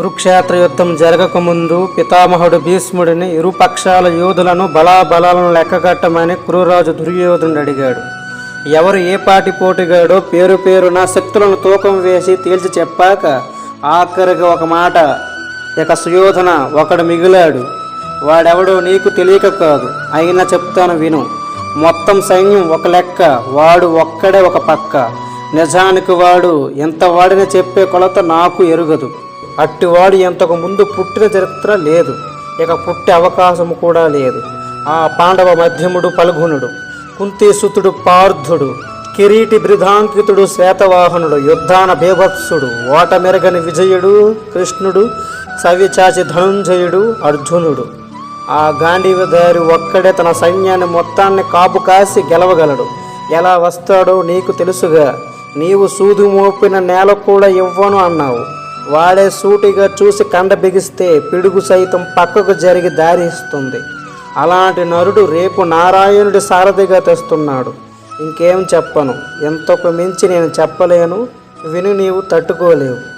కురుక్షేత్ర యుద్ధం జరగకముందు పితామహుడు భీష్ముడిని ఇరుపక్షాల యోధులను బలాబలాలను లెక్కగట్టమని కురురాజు దుర్యోధనుడు అడిగాడు. ఎవరు ఏ పాటి పోటీగాడో పేరు పేరున శక్తులను తూకం వేసి తేల్చి చెప్పాక ఆఖరికి ఒక మాట ఇక సుయోధన ఒకడు మిగిలాడు. వాడెవడో నీకు తెలియక కాదు. అయినా చెప్తాను విను. మొత్తం సైన్యం ఒక లెక్క వాడు ఒక్కడే ఒక పక్క. నిజానికి వాడు ఎంత వాడిని చెప్పే కొలత నాకు ఎరుగదు. అట్టివాడు ఎంతకు ముందు పుట్టిన చరిత్ర లేదు. ఇక పుట్టే అవకాశము కూడా లేదు. ఆ పాండవ మధ్యముడు పల్గుణుడు కుంతీసుతుడు పార్థుడు కిరీటి బృధాంకితుడు శ్వేతవాహనుడు యుద్ధాన బీభత్సుడు ఓటమెరగని విజయుడు కృష్ణుడు సవిచాచి ధనుంజయుడు అర్జునుడు. ఆ గాంధీవదారి ఒక్కడే తన సైన్యాన్ని మొత్తాన్ని కాపు కాసి గెలవగలడు. ఎలా వస్తాడో నీకు తెలుసుగా. నీవు సూది మోపిన నేల కూడా ఇవ్వను అన్నావు. వాడే సూటిగా చూసి కండ బిగిస్తే పిడుగు సైతం పక్కకు జరిగి దారి ఇస్తుంది. అలాంటి నరుడు రేపు నారాయణుడి సారథిగా తెస్తున్నాడు. ఇంకేం చెప్పను? ఎంతకు మించి నేను చెప్పలేను? విని నీవు తట్టుకోలేవు.